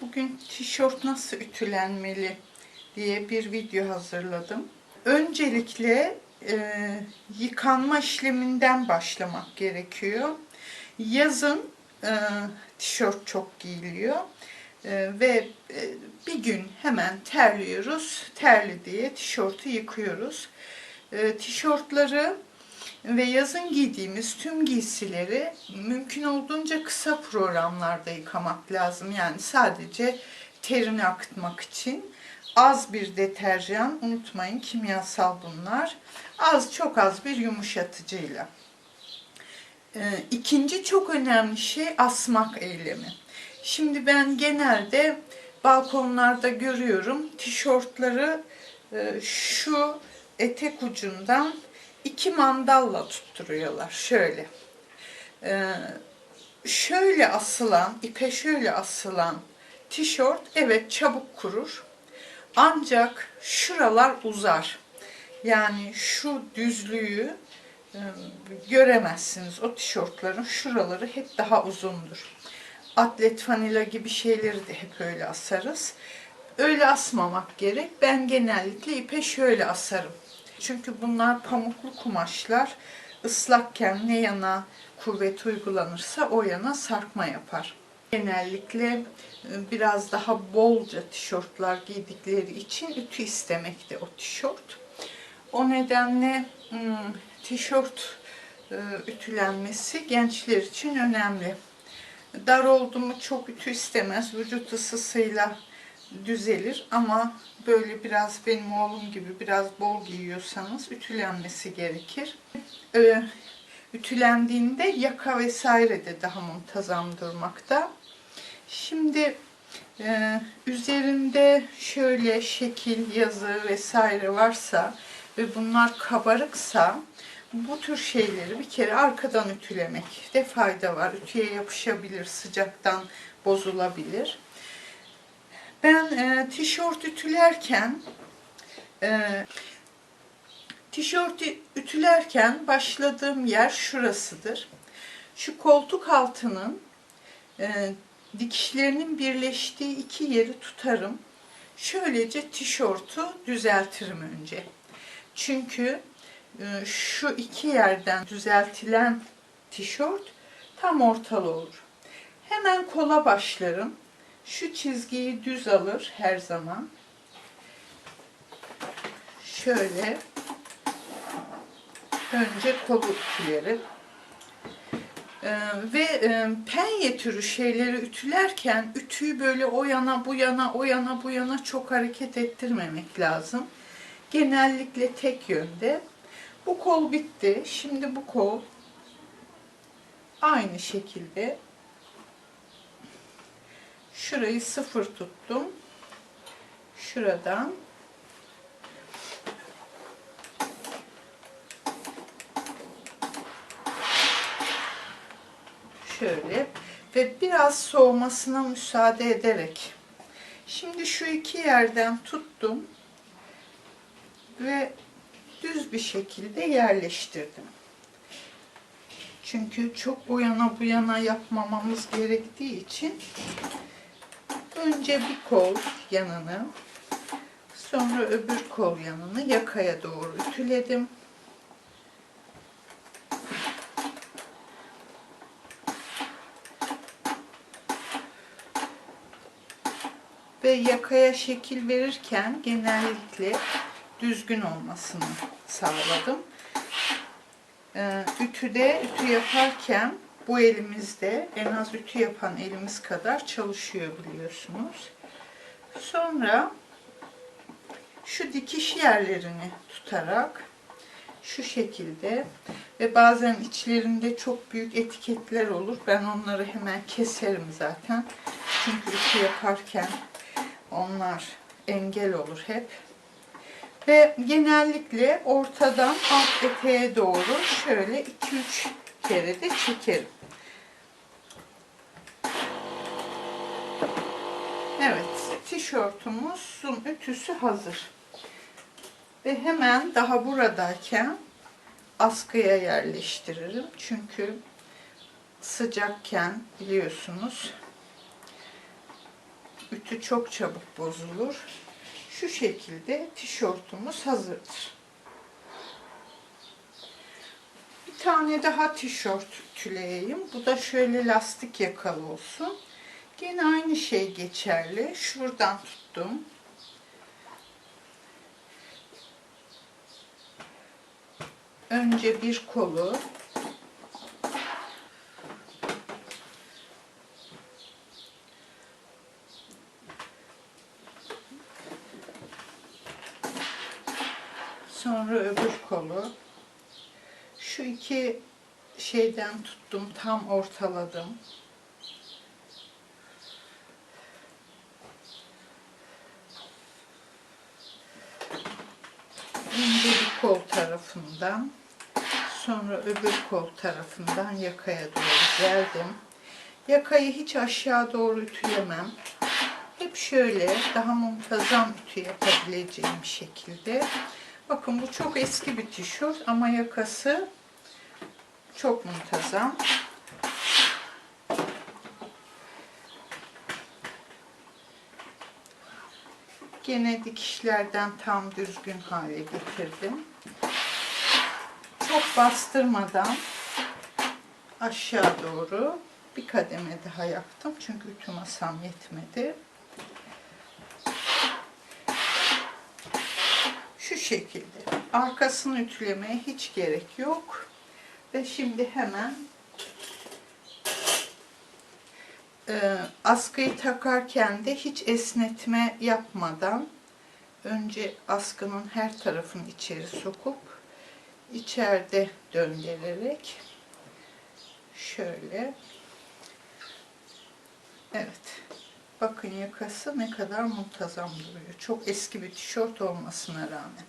bugün tişört nasıl ütülenmeli diye bir video hazırladım. Öncelikle e, yıkanma işleminden başlamak gerekiyor. Yazın e, tişört çok giyiliyor E, ve e, bir gün hemen terliyoruz. Terli diye tişörtü yıkıyoruz. E, tişörtleri ve yazın giydiğimiz tüm giysileri mümkün olduğunca kısa programlarda yıkamak lazım. Yani sadece terini akıtmak için az bir deterjan, unutmayın kimyasal bunlar. Az çok az bir yumuşatıcıyla. Ee, İkinci çok önemli şey asmak eylemi. Şimdi ben genelde balkonlarda görüyorum tişörtleri e, şu etek ucundan iki mandalla tutturuyorlar şöyle. Ee, şöyle asılan, ipe şöyle asılan tişört evet çabuk kurur. Ancak şuralar uzar. Yani şu düzlüğü e, göremezsiniz. O tişörtlerin şuraları hep daha uzundur. Atlet fanila gibi şeyleri de hep öyle asarız. Öyle asmamak gerek. Ben genellikle ipe şöyle asarım. Çünkü bunlar pamuklu kumaşlar. Islakken ne yana kuvvet uygulanırsa o yana sarkma yapar. Genellikle e, biraz daha bolca tişörtler giydikleri için ütü istemekte o tişört. O nedenle hmm, tişört e, ütülenmesi gençler için önemli. Dar oldu mu çok ütü istemez. Vücut ısısıyla düzelir ama böyle biraz benim oğlum gibi biraz bol giyiyorsanız ütülenmesi gerekir. Ee, ütülendiğinde yaka vesaire de daha muntazam durmakta. Şimdi e, üzerinde şöyle şekil, yazı vesaire varsa ve bunlar kabarıksa bu tür şeyleri bir kere arkadan ütülemekte fayda var. Ütüye yapışabilir, sıcaktan bozulabilir. Ben e, tişört ütülerken e, tişört ütülerken başladığım yer şurasıdır. Şu koltuk altının e, dikişlerinin birleştiği iki yeri tutarım. Şöylece tişörtü düzeltirim önce. Çünkü e, şu iki yerden düzeltilen tişört tam ortalı olur. Hemen kola başlarım. Şu çizgiyi düz alır her zaman. Şöyle önce kolu ütülerim. Ee, ve e, penye türü şeyleri ütülerken ütüyü böyle o yana bu yana o yana bu yana çok hareket ettirmemek lazım. Genellikle tek yönde. Bu kol bitti. Şimdi bu kol aynı şekilde Şurayı sıfır tuttum. Şuradan şöyle ve biraz soğumasına müsaade ederek şimdi şu iki yerden tuttum ve düz bir şekilde yerleştirdim. Çünkü çok o yana bu yana yapmamamız gerektiği için önce bir kol yanını sonra öbür kol yanını yakaya doğru ütüledim. Ve yakaya şekil verirken genellikle düzgün olmasını sağladım. Ee, ütüde ütü yaparken bu elimizde en az ütü yapan elimiz kadar çalışıyor biliyorsunuz. Sonra şu dikiş yerlerini tutarak şu şekilde ve bazen içlerinde çok büyük etiketler olur. Ben onları hemen keserim zaten. Çünkü ütü yaparken onlar engel olur hep. Ve genellikle ortadan alt eteğe doğru şöyle 2-3 kere de çekerim. Evet, tişörtümüzün ütüsü hazır. Ve hemen daha buradayken askıya yerleştiririm. Çünkü sıcakken biliyorsunuz Ütü çok çabuk bozulur. Şu şekilde tişörtümüz hazırdır. Bir tane daha tişört ütüleyeyim. Bu da şöyle lastik yakalı olsun. Gene aynı şey geçerli. Şuradan tuttum. Önce bir kolu, sonra öbür kolu. Şu iki şeyden tuttum, tam ortaladım. Önce bir kol tarafından, sonra öbür kol tarafından yakaya doğru geldim. Yakayı hiç aşağı doğru ütülemem. Hep şöyle daha muntazam ütü yapabileceğim şekilde. Bakın bu çok eski bir tişört ama yakası çok muntazam. Gene dikişlerden tam düzgün hale getirdim. Çok bastırmadan aşağı doğru bir kademe daha yaptım. Çünkü ütü masam yetmedi. Şu şekilde. Arkasını ütülemeye hiç gerek yok. Ve şimdi hemen e, askıyı takarken de hiç esnetme yapmadan önce askının her tarafını içeri sokup içeride döndürerek şöyle evet bakın yakası ne kadar muntazam duruyor. Çok eski bir tişört olmasına rağmen